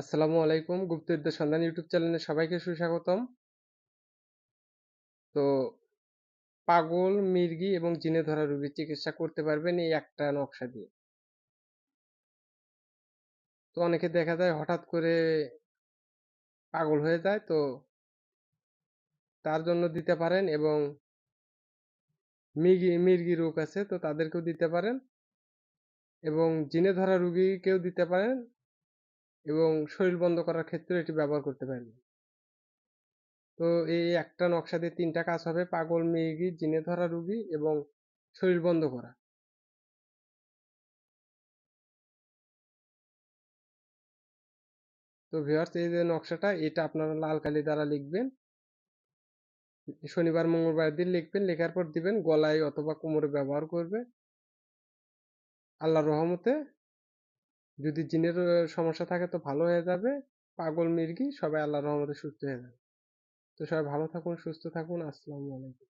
আসসালামু আলাইকুম, গুপ্তবিদ্যা সন্ধান ইউটিউব চ্যানেলে সবাইকে সুস্বাগতম। তো পাগল, মির্গি এবং জিনে ধরা রোগীর চিকিৎসা করতে পারবেন এই একটা নকশা দিয়ে। তো অনেকে দেখা যায় হঠাৎ করে পাগল হয়ে যায়, তো তার জন্য দিতে পারেন এবং মির্গি মির্গি রোগ আছে, তো তাদেরকেও দিতে পারেন এবং জিনে ধরা রুগীকেও দিতে পারেন। এবং শরীর বন্ধ করার ক্ষেত্রে এটি ব্যবহার করতে পারবেন তো এই একটা নকশা দিয়ে তিনটা কাজ হবে, পাগল মেয়েগি জিনে ধরা রুগী এবং শরীর বন্ধ করা। তো ভিউয়ার্স এই যে নকশাটা, এটা আপনারা লাল কালি দ্বারা লিখবেন। শনিবার, মঙ্গলবার দিন লিখবেন, লেখার পর দিবেন, গলায় অথবা কোমরে ব্যবহার করবে। আল্লাহর রহমতে যদি জিনের সমস্যা থাকে তো ভালো হয়ে যাবে। পাগল, মির্গি, সবাই আল্লাহর রহমতে সুস্থ হয়ে যাবে। তো সবাই ভালো থাকুন, সুস্থ থাকুন। আসসালামু আলাইকুম।